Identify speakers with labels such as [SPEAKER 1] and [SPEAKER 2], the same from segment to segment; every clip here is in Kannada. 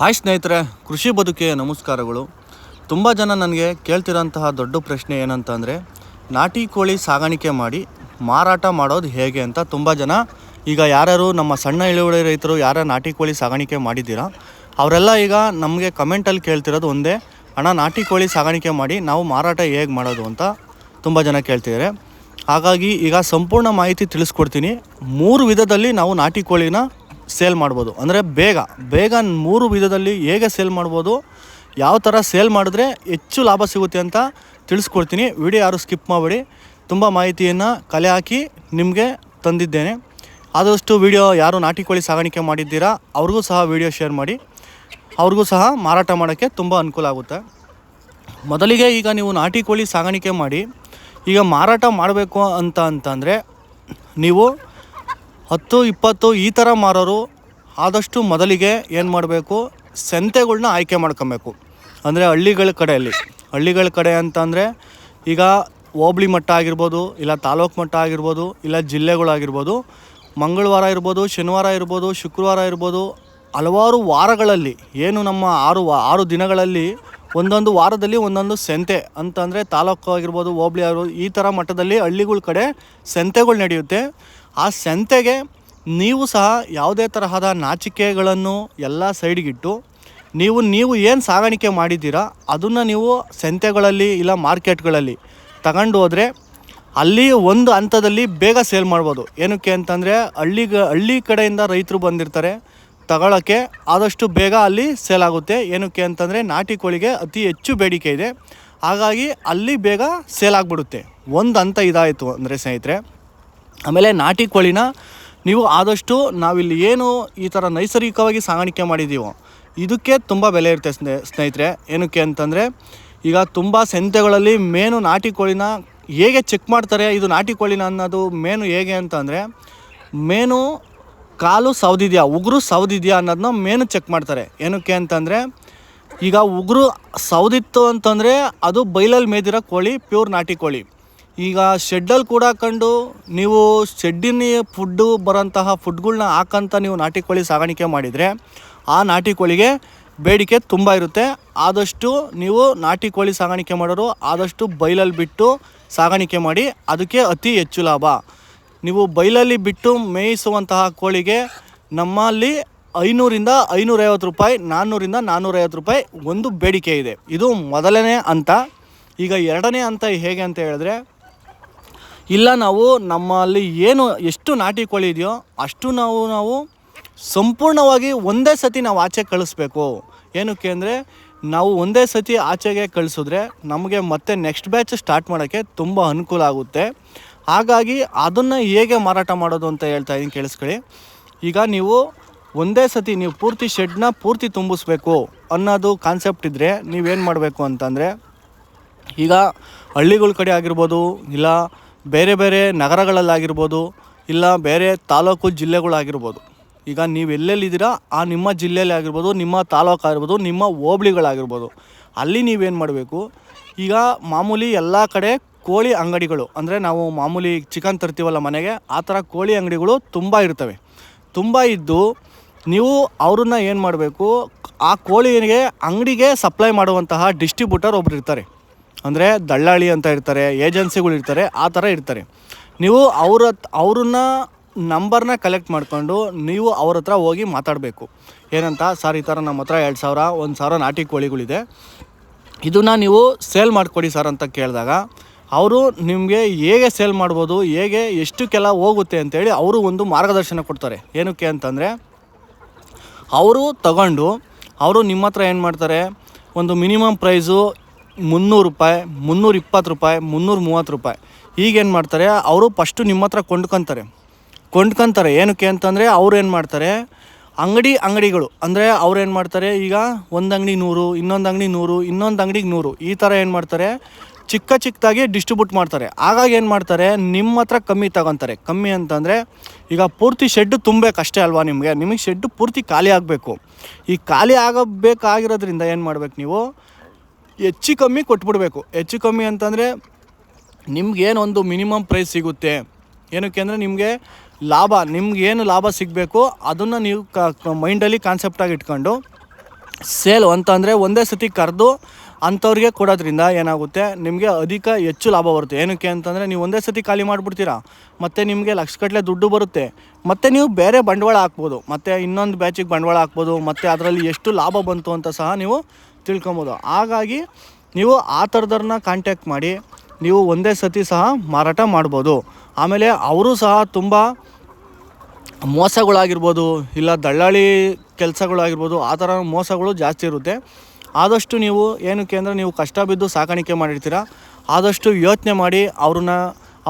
[SPEAKER 1] ಹಾಯ್ ಸ್ನೇಹಿತರೆ, ಕೃಷಿ ಬದುಕೆಯ ನಮಸ್ಕಾರಗಳು. ತುಂಬ ಜನ ನನಗೆ ಕೇಳ್ತಿರೋಂತಹ ದೊಡ್ಡ ಪ್ರಶ್ನೆ ಏನಂತ ಅಂದರೆ ನಾಟಿ ಕೋಳಿ ಸಾಗಾಣಿಕೆ ಮಾಡಿ ಮಾರಾಟ ಮಾಡೋದು ಹೇಗೆ ಅಂತ ತುಂಬ ಜನ, ಈಗ ಯಾರ್ಯಾರು ನಮ್ಮ ಸಣ್ಣ ಇಳುವಳಿ ರೈತರು ಯಾರು ನಾಟಿ ಕೋಳಿ ಸಾಗಾಣಿಕೆ ಮಾಡಿದ್ದೀರಾ, ಅವರೆಲ್ಲ ಈಗ ನಮಗೆ ಕಮೆಂಟಲ್ಲಿ ಕೇಳ್ತಿರೋದು ಒಂದೇ ಹಣ ನಾಟಿ ಕೋಳಿ ಸಾಗಾಣಿಕೆ ಮಾಡಿ ನಾವು ಮಾರಾಟ ಹೇಗೆ ಮಾಡೋದು ಅಂತ ತುಂಬ ಜನ ಕೇಳ್ತಿದ್ದಾರೆ. ಹಾಗಾಗಿ ಈಗ ಸಂಪೂರ್ಣ ಮಾಹಿತಿ ತಿಳಿಸ್ಕೊಡ್ತೀನಿ. ಮೂರು ವಿಧದಲ್ಲಿ ನಾವು ನಾಟಿ ಕೋಳಿನ ಸೇಲ್ ಮಾಡ್ಬೋದು. ಅಂದರೆ ಬೇಗ ಬೇಗ ಮೂರು ವಿಧದಲ್ಲಿ ಹೇಗೆ ಸೇಲ್ ಮಾಡ್ಬೋದು, ಯಾವ ಥರ ಸೇಲ್ ಮಾಡಿದ್ರೆ ಹೆಚ್ಚು ಲಾಭ ಸಿಗುತ್ತೆ ಅಂತ ತಿಳಿಸ್ಕೊಡ್ತೀನಿ. ವಿಡಿಯೋ ಯಾರು ಸ್ಕಿಪ್ ಮಾಡಬೇಡಿ. ತುಂಬ ಮಾಹಿತಿಯನ್ನು ಕಲೆ ಹಾಕಿ ನಿಮಗೆ ತಂದಿದ್ದೇನೆ. ಆದಷ್ಟು ವಿಡಿಯೋ ಯಾರು ನಾಟಿ ಕೋಳಿ ಸಾಗಾಣಿಕೆ ಮಾಡಿದ್ದೀರಾ, ಅವ್ರಿಗೂ ಸಹ ವಿಡಿಯೋ ಶೇರ್ ಮಾಡಿ. ಅವ್ರಿಗೂ ಸಹ ಮಾರಾಟ ಮಾಡೋಕ್ಕೆ ತುಂಬ ಅನುಕೂಲ ಆಗುತ್ತೆ. ಮೊದಲಿಗೆ ಈಗ ನೀವು ನಾಟಿ ಕೋಳಿ ಸಾಗಾಣಿಕೆ ಮಾಡಿ, ಈಗ ಮಾರಾಟ ಮಾಡಬೇಕು ಅಂತ ಅಂತಂದರೆ ನೀವು ಹತ್ತು ಇಪ್ಪತ್ತು ಈ ಥರ ಮಾರೋರು ಆದಷ್ಟು ಮೊದಲಿಗೆ ಏನು ಮಾಡಬೇಕು? ಸಂತೆಗಳ್ನ ಆಯ್ಕೆ ಮಾಡ್ಕೊಬೇಕು. ಅಂದರೆ ಹಳ್ಳಿಗಳ ಕಡೆಯಲ್ಲಿ. ಹಳ್ಳಿಗಳ ಕಡೆ ಅಂತಂದರೆ ಈಗ ಹೋಬ್ಳಿ ಮಟ್ಟ ಆಗಿರ್ಬೋದು, ಇಲ್ಲ ತಾಲೂಕು ಮಟ್ಟ ಆಗಿರ್ಬೋದು, ಇಲ್ಲ ಜಿಲ್ಲೆಗಳಾಗಿರ್ಬೋದು, ಮಂಗಳವಾರ ಇರ್ಬೋದು, ಶನಿವಾರ ಇರ್ಬೋದು, ಶುಕ್ರವಾರ ಇರ್ಬೋದು, ಹಲವಾರು ವಾರಗಳಲ್ಲಿ, ಏನು ನಮ್ಮ ಆರು ಆರು ದಿನಗಳಲ್ಲಿ ಒಂದೊಂದು ವಾರದಲ್ಲಿ ಒಂದೊಂದು ಸಂತೆ ಅಂತಂದರೆ ತಾಲೂಕು ಆಗಿರ್ಬೋದು, ಹೋಬ್ಳಿ ಆಗಿರ್ಬೋದು, ಈ ಥರ ಮಟ್ಟದಲ್ಲಿ ಹಳ್ಳಿಗಳ ಕಡೆ ಸಂತೆಗಳು ನಡೆಯುತ್ತೆ. ಆ ಸಂತೆಗೆ ನೀವು ಸಹ ಯಾವುದೇ ತರಹದ ನಾಚಿಕೆಗಳನ್ನು ಎಲ್ಲ ಸೈಡ್ಗಿಟ್ಟು, ನೀವು ನೀವು ಏನು ಸಾಗಾಣಿಕೆ ಮಾಡಿದ್ದೀರಾ, ಅದನ್ನು ನೀವು ಸಂತೆಗಳಲ್ಲಿ ಇಲ್ಲ ಮಾರ್ಕೆಟ್ಗಳಲ್ಲಿ ತಗೊಂಡು ಹೋದರೆ ಅಲ್ಲಿ ಒಂದು ಹಂತದಲ್ಲಿ ಬೇಗ ಸೇಲ್ ಮಾಡ್ಬೋದು. ಏನಕ್ಕೆ ಅಂತಂದರೆ ಹಳ್ಳಿಗ, ಹಳ್ಳಿ ಕಡೆಯಿಂದ ರೈತರು ಬಂದಿರ್ತಾರೆ ತಗೊಳ್ಳೋಕ್ಕೆ ಆದಷ್ಟು ಬೇಗ ಅಲ್ಲಿ ಸೇಲ್ ಆಗುತ್ತೆ. ಏನಕ್ಕೆ ಅಂತಂದರೆ ನಾಟಿ ಕೋಳಿಗೆ ಅತಿ ಹೆಚ್ಚು ಬೇಡಿಕೆ ಇದೆ. ಹಾಗಾಗಿ ಅಲ್ಲಿ ಬೇಗ ಸೇಲ್ ಆಗಿಬಿಡುತ್ತೆ. ಒಂದು ಹಂತ ಇದಾಯಿತು ಅಂದರೆ ಸ್ನೇಹಿತರೆ. ಆಮೇಲೆ ನಾಟಿ ಕೋಳಿನ ನೀವು ಆದಷ್ಟು ನಾವಿಲ್ಲಿ ಏನು ಈ ಥರ ನೈಸರ್ಗಿಕವಾಗಿ ಸಾಗಾಣಿಕೆ ಮಾಡಿದ್ದೀವೋ, ಇದಕ್ಕೆ ತುಂಬ ಬೆಲೆ ಇರುತ್ತೆ ಸ್ನೇ, ಸ್ನೇಹಿತರೆ. ಏನಕ್ಕೆ ಅಂತಂದರೆ, ಈಗ ತುಂಬ ಸಂತೆಗಳಲ್ಲಿ ಮೇನು ನಾಟಿ ಕೋಳಿನ ಹೇಗೆ ಚೆಕ್ ಮಾಡ್ತಾರೆ, ಇದು ನಾಟಿ ಕೋಳಿನ ಅನ್ನೋದು ಮೇನು ಹೇಗೆ ಅಂತಂದರೆ, ಮೇನು ಕಾಲು ಸೌದಿದೆಯಾ ಉಗುರು ಸೌದಿದೆಯಾ ಅನ್ನೋದನ್ನ ಮೇನು ಚೆಕ್ ಮಾಡ್ತಾರೆ. ಏನಕ್ಕೆ ಅಂತಂದರೆ, ಈಗ ಉಗುರು ಸೌದಿತ್ತು ಅಂತಂದರೆ ಅದು ಬೈಲಲ್ಲಿ ಮೇದಿರೋ ಕೋಳಿ ಪ್ಯೂರ್ ನಾಟಿ ಕೋಳಿ. ಈಗ ಶೆಡ್ಡಲ್ಲಿ ಕೂಡ ಕಂಡು ನೀವು ಶೆಡ್ಡಿನ ಫುಡ್ಡು ಬರೋಂತಹ ಫುಡ್ಗಳನ್ನ ಹಾಕಂತ ನೀವು ನಾಟಿ ಕೋಳಿ ಸಾಗಾಣಿಕೆ ಮಾಡಿದರೆ ಆ ನಾಟಿ ಕೋಳಿಗೆ ಬೇಡಿಕೆ ತುಂಬ ಇರುತ್ತೆ. ಆದಷ್ಟು ನೀವು ನಾಟಿ ಕೋಳಿ ಸಾಗಾಣಿಕೆ ಮಾಡೋರು ಆದಷ್ಟು ಬೈಲಲ್ಲಿ ಬಿಟ್ಟು ಸಾಗಾಣಿಕೆ ಮಾಡಿ ಅದಕ್ಕೆ ಅತಿ ಹೆಚ್ಚು ಲಾಭ. ನೀವು ಬೈಲಲ್ಲಿ ಬಿಟ್ಟು ಮೇಯಿಸುವಂತಹ ಕೋಳಿಗೆ ನಮ್ಮಲ್ಲಿ ಐನೂರಿಂದ ಐನೂರೈವತ್ತು ರೂಪಾಯಿ, ನಾನ್ನೂರಿಂದ ನಾನ್ನೂರೈವತ್ತು ರೂಪಾಯಿ ಒಂದು ಬೇಡಿಕೆ ಇದೆ. ಇದು ಮೊದಲನೇ ಹಂತ. ಈಗ ಎರಡನೇ ಹಂತ ಹೇಗೆ ಅಂತ ಹೇಳಿದ್ರೆ ಇಲ್ಲ, ನಾವು ನಮ್ಮಲ್ಲಿ ಏನು, ಎಷ್ಟು ನಾಟಿ ಕೋಳಿ ಇದೆಯೋ ಅಷ್ಟು ನಾವು ನಾವು ಸಂಪೂರ್ಣವಾಗಿ ಒಂದೇ ಸತಿ ನಾವು ಆಚೆ ಕಳಿಸ್ಬೇಕು. ಏನಕ್ಕೆ ಅಂದರೆ, ನಾವು ಒಂದೇ ಸತಿ ಆಚೆಗೆ ಕಳಿಸಿದ್ರೆ ನಮಗೆ ಮತ್ತೆ ನೆಕ್ಸ್ಟ್ ಬ್ಯಾಚ್ ಸ್ಟಾರ್ಟ್ ಮಾಡೋಕ್ಕೆ ತುಂಬ ಅನುಕೂಲ ಆಗುತ್ತೆ. ಹಾಗಾಗಿ ಅದನ್ನು ಹೇಗೆ ಮಾರಾಟ ಮಾಡೋದು ಅಂತ ಹೇಳ್ತಾ ಇದ್ದೀನಿ, ಕೇಳಿಸ್ಕೊಳ್ಳಿ. ಈಗ ನೀವು ಒಂದೇ ಸತಿ ನೀವು ಪೂರ್ತಿ ಶೆಡ್ನ ಪೂರ್ತಿ ತುಂಬಿಸ್ಬೇಕು ಅನ್ನೋದು ಕಾನ್ಸೆಪ್ಟ್ ಇದ್ದರೆ ನೀವೇನು ಮಾಡಬೇಕು ಅಂತಂದರೆ, ಈಗ ಹಳ್ಳಿಗಳ ಕಡೆ ಆಗಿರ್ಬೋದು, ಇಲ್ಲ ಬೇರೆ ಬೇರೆ ನಗರಗಳಲ್ಲಾಗಿರ್ಬೋದು ಇಲ್ಲ ಬೇರೆ ತಾಲೂಕು ಜಿಲ್ಲೆಗಳಾಗಿರ್ಬೋದು. ಈಗ ನೀವು ಎಲ್ಲೆಲ್ಲಿದ್ದೀರಾ, ಆ ನಿಮ್ಮ ಜಿಲ್ಲೆಯಲ್ಲಿ ಆಗಿರ್ಬೋದು, ನಿಮ್ಮ ತಾಲೂಕು ಆಗಿರ್ಬೋದು, ನಿಮ್ಮ ಹೋಬ್ಳಿಗಳಾಗಿರ್ಬೋದು, ಅಲ್ಲಿ ನೀವೇನು ಮಾಡಬೇಕು? ಈಗ ಮಾಮೂಲಿ ಎಲ್ಲ ಕಡೆ ಕೋಳಿ ಅಂಗಡಿಗಳು, ಅಂದರೆ ನಾವು ಮಾಮೂಲಿ ಚಿಕನ್ ತರ್ತೀವಲ್ಲ ಮನೆಗೆ, ಆ ಥರ ಕೋಳಿ ಅಂಗಡಿಗಳು ತುಂಬ ಇರ್ತವೆ. ತುಂಬ ಇದ್ದು ನೀವು ಅವ್ರನ್ನ ಏನು ಮಾಡಬೇಕು? ಆ ಕೋಳಿಗೆ ಅಂಗಡಿಗೆ ಸಪ್ಲೈ ಮಾಡುವಂತಹ ಡಿಸ್ಟ್ರಿಬ್ಯೂಟರ್ ಒಬ್ಬರು ಇರ್ತಾರೆ. ಅಂದರೆ ದಳ್ಳಾಳಿ ಅಂತ ಇರ್ತಾರೆ, ಏಜೆನ್ಸಿಗಳು ಇರ್ತಾರೆ, ಆ ಥರ ಇರ್ತಾರೆ. ನೀವು ಅವ್ರ ಅವ್ರನ್ನ ನಂಬರ್ನ ಕಲೆಕ್ಟ್ ಮಾಡಿಕೊಂಡು ನೀವು ಅವ್ರ ಹತ್ರ ಹೋಗಿ ಮಾತಾಡಬೇಕು. ಏನಂತ? ಸರ್ ಈ ಥರ ನಮ್ಮ ಹತ್ರ ಎರಡು ಸಾವಿರ, ಒಂದು ಸಾವಿರ ನಾಟಿ ಕೋಳಿಗಳಿದೆ. ಇದನ್ನು ನೀವು ಸೇಲ್ ಮಾಡಿಕೊಡಿ ಸರ್ ಅಂತ ಕೇಳಿದಾಗ, ಅವರು ನಿಮಗೆ ಹೇಗೆ ಸೇಲ್ ಮಾಡ್ಬೋದು, ಹೇಗೆ ಎಷ್ಟಕ್ಕೆಲ್ಲ ಹೋಗುತ್ತೆ ಅಂತೇಳಿ ಅವರು ಒಂದು ಮಾರ್ಗದರ್ಶನ ಕೊಡ್ತಾರೆ. ಏನಕ್ಕೆ ಅಂತಂದರೆ, ಅವರು ತಗೊಂಡು, ಅವರು ನಿಮ್ಮ ಹತ್ರ ಏನು ಮಾಡ್ತಾರೆ? ಒಂದು ಮಿನಿಮಮ್ ಪ್ರೈಸು ಮುನ್ನೂರು ರೂಪಾಯಿ, ಮುನ್ನೂರ ಇಪ್ಪತ್ತು ರೂಪಾಯಿ, ಮುನ್ನೂರ ಮೂವತ್ತು ರೂಪಾಯಿ. ಈಗೇನು ಮಾಡ್ತಾರೆ? ಅವರು ಫಸ್ಟು ನಿಮ್ಮ ಹತ್ರ ಕೊಂಡ್ಕೊತಾರೆ. ಕೊಂಡ್ಕೊತಾರೆ. ಏನಕ್ಕೆ ಅಂತಂದರೆ ಅವ್ರು ಏನು ಮಾಡ್ತಾರೆ? ಅಂಗಡಿ ಅಂಗಡಿಗಳು. ಅಂದರೆ ಅವ್ರು ಏನು ಮಾಡ್ತಾರೆ? ಈಗ ಒಂದು ಅಂಗಡಿ ನೂರು, ಇನ್ನೊಂದು ಅಂಗಡಿ ನೂರು, ಇನ್ನೊಂದು ಅಂಗಡಿಗೆ ನೂರು. ಈ ಥರ ಏನು ಮಾಡ್ತಾರೆ? ಚಿಕ್ಕ ಚಿಕ್ಕದಾಗಿ ಡಿಸ್ಟ್ರಿಬ್ಯೂಟ್ ಮಾಡ್ತಾರೆ. ಹಾಗಾಗಿ ಏನು ಮಾಡ್ತಾರೆ? ನಿಮ್ಮ ಹತ್ರ ಕಮ್ಮಿ ತಗೊತಾರೆ. ಕಮ್ಮಿ ಅಂತಂದರೆ ಈಗ ಪೂರ್ತಿ ಶೆಡ್ಡು ತುಂಬಬೇಕಷ್ಟೇ ಅಲ್ವಾ ನಿಮಗೆ? ನಿಮಗೆ ಶೆಡ್ಡು ಪೂರ್ತಿ ಖಾಲಿ ಆಗಬೇಕು. ಈ ಖಾಲಿ ಆಗಬೇಕಾಗಿರೋದ್ರಿಂದ ಏನು ಮಾಡ್ಬೇಕು ನೀವು? ಹೆಚ್ಚು ಕಮ್ಮಿ ಕೊಟ್ಬಿಡ್ಬೇಕು. ಹೆಚ್ಚು ಕಮ್ಮಿ ಅಂತಂದರೆ ನಿಮ್ಗೇನು ಒಂದು ಮಿನಿಮಮ್ ಪ್ರೈಸ್ ಸಿಗುತ್ತೆ. ಏನಕ್ಕೆ ಅಂದರೆ ನಿಮಗೆ ಲಾಭ ನಿಮ್ಗೆ ಏನು ಲಾಭ ಸಿಗಬೇಕು ಅದನ್ನು ನೀವು ಕ ಮೈಂಡಲ್ಲಿ ಕಾನ್ಸೆಪ್ಟಾಗಿ ಇಟ್ಕೊಂಡು ಸೇಲ್ ಅಂತಂದರೆ ಒಂದೇ ಸತಿ ಕರೆದು ಅಂಥವ್ರಿಗೆ ಕೊಡೋದ್ರಿಂದ ಏನಾಗುತ್ತೆ? ನಿಮಗೆ ಅಧಿಕ ಹೆಚ್ಚು ಲಾಭ ಬರುತ್ತೆ. ಏನಕ್ಕೆ ಅಂತಂದರೆ ನೀವು ಒಂದೇ ಸತಿ ಖಾಲಿ ಮಾಡಿಬಿಡ್ತೀರಾ. ಮತ್ತು ನಿಮಗೆ ಲಕ್ಷಗಟ್ಟಲೆ ದುಡ್ಡು ಬರುತ್ತೆ. ಮತ್ತು ನೀವು ಬೇರೆ ಬಂಡವಾಳ ಹಾಕ್ಬೋದು. ಮತ್ತು ಇನ್ನೊಂದು ಬ್ಯಾಚಿಗೆ ಬಂಡವಾಳ ಹಾಕ್ಬೋದು. ಮತ್ತು ಅದರಲ್ಲಿ ಎಷ್ಟು ಲಾಭ ಬಂತು ಅಂತ ಸಹ ನೀವು ತಿಳ್ಕೊಬೋದು. ಹಾಗಾಗಿ ನೀವು ಆ ಥರದವ್ರನ್ನ ಕಾಂಟ್ಯಾಕ್ಟ್ ಮಾಡಿ, ನೀವು ಒಂದೇ ಸತಿ ಸಹ ಮಾರಾಟ ಮಾಡ್ಬೋದು. ಆಮೇಲೆ ಅವರು ಸಹ ತುಂಬ ಮೋಸಗಳಾಗಿರ್ಬೋದು, ಇಲ್ಲ ದಳ್ಳಾಳಿ ಕೆಲಸಗಳಾಗಿರ್ಬೋದು, ಆ ಥರ ಮೋಸಗಳು ಜಾಸ್ತಿ ಇರುತ್ತೆ. ಆದಷ್ಟು ನೀವು ಏನಕ್ಕೆ ಅಂದರೆ ನೀವು ಕಷ್ಟ ಬಿದ್ದು ಸಾಕಾಣಿಕೆ ಮಾಡಿರ್ತೀರ. ಆದಷ್ಟು ಯೋಚನೆ ಮಾಡಿ ಅವ್ರನ್ನ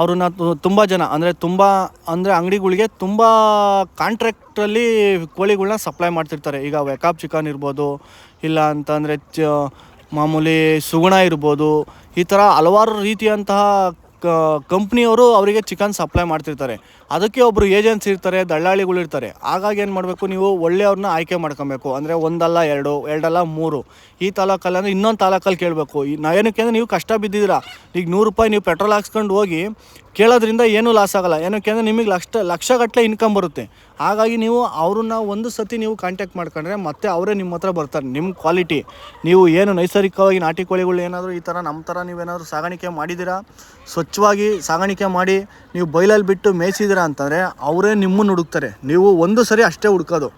[SPEAKER 1] ಅವ್ರನ್ನ ತುಂಬ ಜನ, ಅಂದರೆ ತುಂಬ, ಅಂದರೆ ಅಂಗಡಿಗಳಿಗೆ ತುಂಬ ಕಾಂಟ್ರಾಕ್ಟ್ರಲ್ಲಿ ಕೋಳಿಗಳ್ನ ಸಪ್ಲೈ ಮಾಡ್ತಿರ್ತಾರೆ. ಈಗ ವೆಕಾಪ್ ಚಿಕನ್ ಇರ್ಬೋದು, ಇಲ್ಲ ಅಂತಂದರೆ ಚ, ಮಾಮೂಲಿ ಸುಗುಣ ಇರ್ಬೋದು, ಈ ಥರ ಹಲವಾರು ರೀತಿಯಂತಹ ಕ ಕಂಪ್ನಿಯವರು ಅವರಿಗೆ ಚಿಕನ್ ಸಪ್ಲೈ ಮಾಡ್ತಿರ್ತಾರೆ. ಅದಕ್ಕೆ ಒಬ್ಬರು ಏಜೆನ್ಸಿ ಇರ್ತಾರೆ, ದಳ್ಳಾಳಿಗಳು ಇರ್ತಾರೆ. ಹಾಗಾಗಿ ಏನು ಮಾಡಬೇಕು ನೀವು ಒಳ್ಳೆಯವ್ರನ್ನ ಆಯ್ಕೆ ಮಾಡ್ಕೊಬೇಕು. ಅಂದರೆ ಒಂದಲ್ಲ ಎರಡು, ಎರಡಲ್ಲ ಮೂರು. ಈ ತಾಲೂಕಲ್ಲಿ ಅಂದರೆ ಇನ್ನೊಂದು ತಾಲೂಕಲ್ಲಿ ಕೇಳಬೇಕು. ಈ ನಾ ಏನಕ್ಕೆ ಅಂದರೆ ನೀವು ಕಷ್ಟ ಬಿದ್ದಿದ್ದೀರಾ. ಈಗ ನೂರು ರೂಪಾಯಿ ನೀವು ಪೆಟ್ರೋಲ್ ಹಾಕ್ಸ್ಕೊಂಡು ಹೋಗಿ ಕೇಳೋದ್ರಿಂದ ಏನೂ ಲಾಸ್ ಆಗಲ್ಲ. ಏನಕ್ಕೆ ಅಂದರೆ ನಿಮಗೆ ಲಕ್ಷ, ಲಕ್ಷಗಟ್ಟಲೆ ಇನ್ಕಮ್ ಬರುತ್ತೆ. ಹಾಗಾಗಿ ನೀವು ಅವ್ರನ್ನ ಒಂದು ಸತಿ ನೀವು ಕಾಂಟ್ಯಾಕ್ಟ್ ಮಾಡ್ಕೊಂಡ್ರೆ ಮತ್ತೆ ಅವರೇ ನಿಮ್ಮ ಹತ್ರ ಬರ್ತಾರೆ. ನಿಮ್ಮ ಕ್ವಾಲಿಟಿ ನೀವು ಏನು ನೈಸರ್ಗಿಕವಾಗಿ ನಾಟಿ ಕೋಳಿಗಳು ಏನಾದರೂ ಈ ಥರ ನಮ್ಮ ಥರ ನೀವೇನಾದರೂ ಸಾಗಾಣಿಕೆ ಮಾಡಿದ್ದೀರಾ? ಸ್ವಚ್ಛವಾಗಿ ಸಾಗಾಣಿಕೆ ಮಾಡಿ ನೀವು ಬೈಲಲ್ಲಿ ಬಿಟ್ಟು ಮೇಯಿಸಿದ್ದೀರಾ ಅಂತಂದರೆ ಅವರೇ ನಿಮ್ಮನ್ನು ಹುಡುಕ್ತಾರೆ. ನೀವು ಒಂದು ಸರಿ ಅಷ್ಟೇ ಹುಡ್ಕೋದು.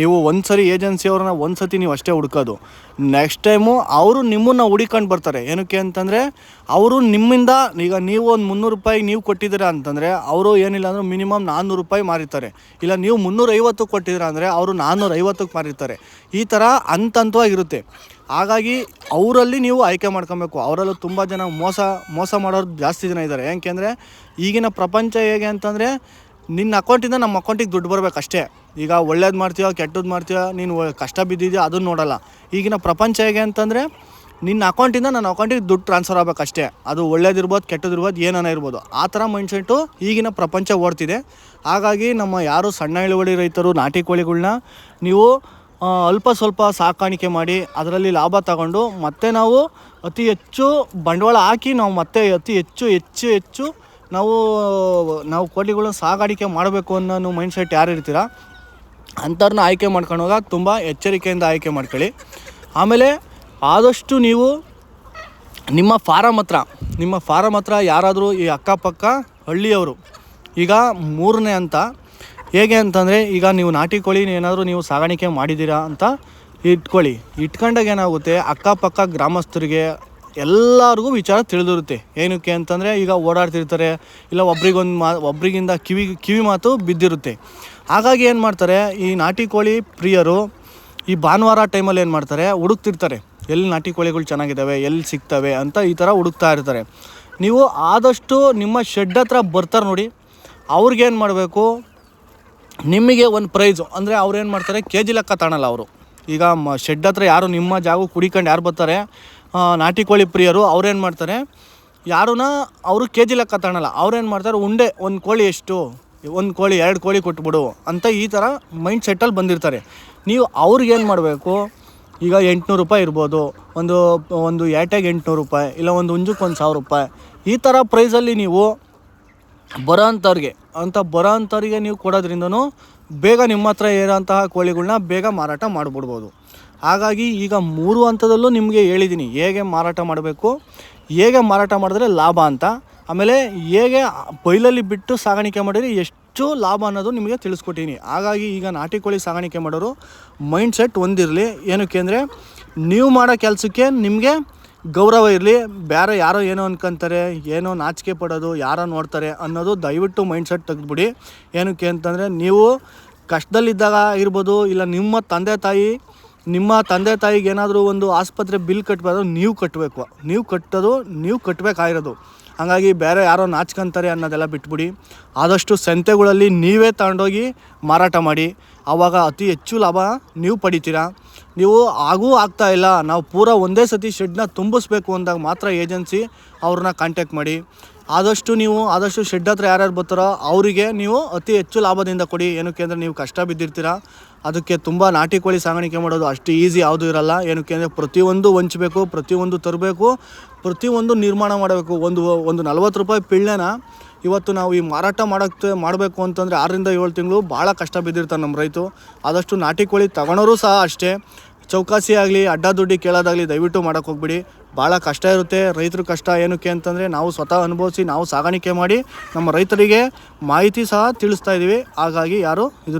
[SPEAKER 1] ನೀವು ಒಂದು ಸರಿ ಏಜೆನ್ಸಿಯವ್ರನ್ನ ಒಂದು ಸತಿ ನೀವು ಅಷ್ಟೇ ಹುಡ್ಕೋದು. ನೆಕ್ಸ್ಟ್ ಟೈಮು ಅವರು ನಿಮ್ಮನ್ನು ಹುಡಿಕೊಂಡು ಬರ್ತಾರೆ. ಏನಕ್ಕೆ ಅಂತಂದರೆ ಅವರು ನಿಮ್ಮಿಂದ ಈಗ ನೀವು ಒಂದು ಮುನ್ನೂರು ರೂಪಾಯಿ ನೀವು ಕೊಟ್ಟಿದ್ದೀರಾ ಅಂತಂದರೆ ಅವರು ಏನಿಲ್ಲ ಅಂದ್ರೆ ಮಿನಿಮಮ್ ನಾನ್ನೂರು ರೂಪಾಯಿ ಮಾರಿರ್ತಾರೆ ಇಲ್ಲ ನೀವು ಮುನ್ನೂರೈವತ್ತು ಕೊಟ್ಟಿದ್ದೀರಾ ಅಂದರೆ ಅವರು ನಾನ್ನೂರೈವತ್ತಕ್ಕೆ ಮಾರಿರ್ತಾರೆ. ಈ ಥರ ಅಂತಂತವಾಗಿರುತ್ತೆ ಹಾಗಾಗಿ ಅವರಲ್ಲಿ ನೀವು ಆಯ್ಕೆ ಮಾಡ್ಕೊಬೇಕು. ಅವರಲ್ಲೂ ತುಂಬ ಜನ ಮೋಸ ಮೋಸ ಮಾಡೋರು ಜಾಸ್ತಿ ಜನ ಇದ್ದಾರೆ. ಯಾಕೆಂದರೆ ಈಗಿನ ಪ್ರಪಂಚ ಹೇಗೆ ಅಂತಂದರೆ ನಿನ್ನ ಅಕೌಂಟಿಂದ ನಮ್ಮ ಅಕೌಂಟಿಗೆ ದುಡ್ಡು ಬರಬೇಕು ಅಷ್ಟೇ. ಈಗ ಒಳ್ಳೇದು ಮಾಡ್ತೀಯೋ ಕೆಟ್ಟದ್ದು ಮಾಡ್ತೀಯೋ, ನೀನು ಕಷ್ಟ ಬಿದ್ದಿದ್ಯೋ, ಅದನ್ನು ನೋಡಲ್ಲ. ಈಗಿನ ಪ್ರಪಂಚ ಹೇಗೆ ಅಂತಂದರೆ, ನಿನ್ನ ಅಕೌಂಟಿಂದ ನನ್ನ ಅಕೌಂಟಿಗೆ ದುಡ್ಡು ಟ್ರಾನ್ಸ್ಫರ್ ಆಗಬೇಕು ಅಷ್ಟೇ. ಅದು ಒಳ್ಳೇದಿರ್ಬೋದು ಕೆಟ್ಟದಿರ್ಬೋದು ಏನಾನ ಇರ್ಬೋದು. ಆ ಥರ ಮೈಂಡ್ಸೆಟ್ಟು ಈಗಿನ ಪ್ರಪಂಚ ಓಡ್ತಿದೆ. ಹಾಗಾಗಿ ನಮ್ಮ ಯಾರು ಸಣ್ಣ ಇಳುವಳಿ ರೈತರು, ನಾಟಿ ಕೋಳಿಗಳನ್ನ ನೀವು ಅಲ್ಪ ಸ್ವಲ್ಪ ಸಾಕಾಣಿಕೆ ಮಾಡಿ, ಅದರಲ್ಲಿ ಲಾಭ ತಗೊಂಡು ಮತ್ತೆ ನಾವು ಅತಿ ಹೆಚ್ಚು ಬಂಡವಾಳ ಹಾಕಿ ನಾವು ಮತ್ತೆ ಅತಿ ಹೆಚ್ಚು ಹೆಚ್ಚು ಹೆಚ್ಚು ನಾವು ನಾವು ಕೋಳಿಗಳನ್ನ ಸಾಗಾಣಿಕೆ ಮಾಡಬೇಕು ಅನ್ನೋ ಮೈಂಡ್ಸೆಟ್ ಯಾರು ಇರ್ತೀರ? ಅಂಥವ್ರನ್ನ ಆಯ್ಕೆ ಮಾಡ್ಕೊಂಡಾಗ ತುಂಬ ಎಚ್ಚರಿಕೆಯಿಂದ ಆಯ್ಕೆ ಮಾಡ್ಕೊಳ್ಳಿ. ಆಮೇಲೆ ಆದಷ್ಟು ನೀವು ನಿಮ್ಮ ಫಾರಮ್ ಹತ್ರ, ನಿಮ್ಮ ಫಾರಮ್ ಹತ್ರ ಯಾರಾದರೂ ಈ ಅಕ್ಕಪಕ್ಕ ಹಳ್ಳಿಯವರು, ಈಗ ಮೂರನೇ ಅಂತ, ಹೇಗೆ ಅಂತಂದರೆ ಈಗ ನೀವು ನಾಟಿ ಕೋಳಿ ಏನಾದರೂ ನೀವು ಸಾಗಾಣಿಕೆ ಮಾಡಿದ್ದೀರಾ ಅಂತ ಇಟ್ಕೊಳ್ಳಿ. ಇಟ್ಕೊಂಡಾಗ ಏನಾಗುತ್ತೆ, ಅಕ್ಕಪಕ್ಕ ಗ್ರಾಮಸ್ಥರಿಗೆ ಎಲ್ಲರಿಗೂ ವಿಚಾರ ತಿಳಿದಿರುತ್ತೆ. ಏನಕ್ಕೆ ಅಂತಂದರೆ ಈಗ ಓಡಾಡ್ತಿರ್ತಾರೆ, ಇಲ್ಲ ಒಬ್ರಿಗೊಂದು ಮಾ, ಒಬ್ರಿಗಿಂದ ಕಿವಿ ಕಿವಿ ಮಾತು ಬಿದ್ದಿರುತ್ತೆ. ಹಾಗಾಗಿ ಏನು ಮಾಡ್ತಾರೆ, ಈ ನಾಟಿ ಕೋಳಿ ಪ್ರಿಯರು ಈ ಭಾನುವಾರ ಟೈಮಲ್ಲಿ ಏನು ಮಾಡ್ತಾರೆ, ಹುಡುಕ್ತಿರ್ತಾರೆ. ಎಲ್ಲಿ ನಾಟಿ ಕೋಳಿಗಳು ಚೆನ್ನಾಗಿದ್ದಾವೆ, ಎಲ್ಲಿ ಸಿಗ್ತವೆ ಅಂತ ಈ ಥರ ಹುಡುಕ್ತಾ ಇರ್ತಾರೆ. ನೀವು ಆದಷ್ಟು ನಿಮ್ಮ ಶೆಡ್ ಹತ್ರ ಬರ್ತಾರೆ ನೋಡಿ ಅವ್ರಿಗೇನು ಮಾಡಬೇಕು ನಿಮಗೆ ಒಂದು ಪ್ರೈಸು ಅಂದರೆ ಅವ್ರು ಏನು ಮಾಡ್ತಾರೆ ಕೆ ಜಿ ಲೆಕ್ಕ ತಾಣಲ್ಲ ಅವರು. ಈಗ ಮ ಶೆಡ್ ಹತ್ರ ಯಾರು ನಿಮ್ಮ ಜಾಗ ಕುಡಿಕೊಂಡು ಯಾರು ಬರ್ತಾರೆ? ನಾಟಿ ಕೋಳಿ ಪ್ರಿಯರು, ಅವ್ರೇನು ಮಾಡ್ತಾರೆ? ಯಾರನ್ನ ಅವರು ಕೆ ಜಿ ಲೆಕ್ಕ ತಾಣಲ್ಲ ಅವ್ರೇನು ಮಾಡ್ತಾರೆ, ಉಂಡೆ, ಒಂದು ಕೋಳಿ ಎಷ್ಟು? ಒಂದು ಕೋಳಿ, ಎರಡು ಕೋಳಿ ಕೊಟ್ಬಿಡು ಅಂತ ಈ ಥರ ಮೈಂಡ್ ಸೆಟ್ಟಲ್ಲಿ ಬಂದಿರ್ತಾರೆ. ನೀವು ಅವ್ರಿಗೇನು ಮಾಡಬೇಕು? ಈಗ ಎಂಟುನೂರು ರೂಪಾಯಿ ಇರ್ಬೋದು, ಒಂದು ಒಂದು ಏಟೆಗೆ ಎಂಟುನೂರು ರೂಪಾಯಿ, ಇಲ್ಲ ಒಂದು ಹುಂಜಕ್ಕೆ ಒಂದು ಸಾವಿರ ರೂಪಾಯಿ. ಈ ಥರ ಪ್ರೈಸಲ್ಲಿ ನೀವು ಬರೋ ಅಂಥವ್ರಿಗೆ ಅಂತ ಬರೋ ಅಂಥವ್ರಿಗೆ ನೀವು ಕೊಡೋದ್ರಿಂದನೂ ಬೇಗ ನಿಮ್ಮ ಹತ್ರ ಇರೋಂತಹ ಕೋಳಿಗಳನ್ನ ಬೇಗ ಮಾರಾಟ ಮಾಡಿಬಿಡ್ಬೋದು. ಹಾಗಾಗಿ ಈಗ ಮೂರು ಹಂತದಲ್ಲೂ ನಿಮಗೆ ಹೇಳಿದ್ದೀನಿ ಹೇಗೆ ಮಾರಾಟ ಮಾಡಬೇಕು, ಹೇಗೆ ಮಾರಾಟ ಮಾಡಿದ್ರೆ ಲಾಭ ಅಂತ. ಆಮೇಲೆ ಹೇಗೆ ಬೈಲಲ್ಲಿ ಬಿಟ್ಟು ಸಾಗಾಣಿಕೆ ಮಾಡಿದರೆ ಎಷ್ಟು ಲಾಭ ಅನ್ನೋದು ನಿಮಗೆ ತಿಳಿಸ್ಕೊಟ್ಟಿನಿ. ಹಾಗಾಗಿ ಈಗ ನಾಟಿ ಕೋಳಿ ಸಾಗಾಣಿಕೆ ಮಾಡೋರು, ಮೈಂಡ್ ಸೆಟ್ ಒಂದಿರಲಿ. ಏನಕ್ಕೆ ಅಂದರೆ, ನೀವು ಮಾಡೋ ಕೆಲಸಕ್ಕೆ ನಿಮಗೆ ಗೌರವ ಇರಲಿ, ಬೇರೆ ಯಾರೋ ಏನೋ ಅನ್ಕೊಂತಾರೆ, ಏನೋ ನಾಚಿಕೆ ಪಡೋದು, ಯಾರೋ ನೋಡ್ತಾರೆ ಅನ್ನೋದು ದಯವಿಟ್ಟು ಮೈಂಡ್ಸೆಟ್ ತೆಗೆದ್ಬಿಡಿ. ಏನಕ್ಕೆ ಅಂತಂದರೆ ನೀವು ಕಷ್ಟದಲ್ಲಿದ್ದಾಗ ಇರ್ಬೋದು, ಇಲ್ಲ ನಿಮ್ಮ ತಂದೆ ತಾಯಿ, ನಿಮ್ಮ ತಂದೆ ತಾಯಿಗೆ ಏನಾದರೂ ಒಂದು ಆಸ್ಪತ್ರೆ ಬಿಲ್ ಕಟ್ಟಬಾರ್ದು ನೀವು ಕಟ್ಟಬೇಕು ನೀವು ಕಟ್ಟೋದು, ನೀವು ಕಟ್ಟಬೇಕಾಗಿರೋದು ಹಾಗಾಗಿ ಬೇರೆ ಯಾರೋ ನಾಚ್ಕೊಂತಾರೆ ಅನ್ನೋದೆಲ್ಲ ಬಿಟ್ಬಿಡಿ. ಆದಷ್ಟು ಸಂತೆಗಳಲ್ಲಿ ನೀವೇ ತಗೊಂಡೋಗಿ ಮಾರಾಟ ಮಾಡಿ. ಆವಾಗ ಅತಿ ಹೆಚ್ಚು ಲಾಭ ನೀವು ಪಡಿತೀರಾ? ನೀವು ಆಗೂ ಆಗ್ತಾ ಇಲ್ಲ. ನಾವು ಪೂರ ಒಂದೇ ಸತಿ ಶೆಡ್ನ ತುಂಬಿಸ್ಬೇಕು ಅಂದಾಗ ಮಾತ್ರ ಏಜೆನ್ಸಿ ಅವ್ರನ್ನ ಕಾಂಟ್ಯಾಕ್ಟ್ ಮಾಡಿ. ಆದಷ್ಟು ನೀವು, ಆದಷ್ಟು ಶೆಡ್ ಹತ್ರ ಯಾರ್ಯಾರು ಬರ್ತಾರೋ ಅವರಿಗೆ ನೀವು ಅತಿ ಹೆಚ್ಚು ಲಾಭದಿಂದ ಕೊಡಿ. ಏನಕ್ಕೆ ಅಂದರೆ ನೀವು ಕಷ್ಟ ಬಿದ್ದಿರ್ತೀರ? ಅದಕ್ಕೆ ತುಂಬ ನಾಟಿ ಕೋಳಿ ಸಾಗಾಣಿಕೆ ಮಾಡೋದು ಅಷ್ಟು ಈಸಿ ಯಾವುದೂ ಇರಲ್ಲ. ಏನಕ್ಕೆ ಅಂದರೆ ಪ್ರತಿಯೊಂದು ಹೊಂಚಬೇಕು ಪ್ರತಿಯೊಂದು ತರಬೇಕು, ಪ್ರತಿಯೊಂದು ನಿರ್ಮಾಣ ಮಾಡಬೇಕು. ಒಂದು ಒಂದು ನಲ್ವತ್ತು ರೂಪಾಯಿ ಪಿಳ್ಳೆನ ಇವತ್ತು ನಾವು ಈ ಮಾರಾಟ ಮಾಡೋಕ್ಕೆ ಮಾಡಬೇಕು ಅಂತಂದರೆ ಆರರಿಂದ ಏಳು ತಿಂಗಳು ಭಾಳ ಕಷ್ಟ ಬಿದ್ದಿರ್ತಾರೆ ನಮ್ಮ ರೈತರು. ಆದಷ್ಟು ನಾಟಿ ಕೋಳಿ ತಗೊಳೋರು ಸಹ ಅಷ್ಟೇ. ಚೌಕಾಸಿ ಆಗಲಿ, ಅಡ್ಡ ದುಡ್ಡಿ ಕೇಳೋದಾಗಲಿ ದಯವಿಟ್ಟು ಮಾಡೋಕೆ ಹೋಗ್ಬಿಡಿ. ಭಾಳ ಕಷ್ಟ ಇರುತ್ತೆ, ರೈತರು ಕಷ್ಟ ಏನಕ್ಕೆ ಅಂತಂದರೆ ನಾವು ಸ್ವತಃ ಅನುಭವಿಸಿ ನಾವು ಸಾಗಾಣಿಕೆ ಮಾಡಿ ನಮ್ಮ ರೈತರಿಗೆ ಮಾಹಿತಿ ಸಹ ತಿಳಿಸ್ತಾ ಇದ್ದೀವಿ. ಹಾಗಾಗಿ ಯಾರು ಇದನ್ನು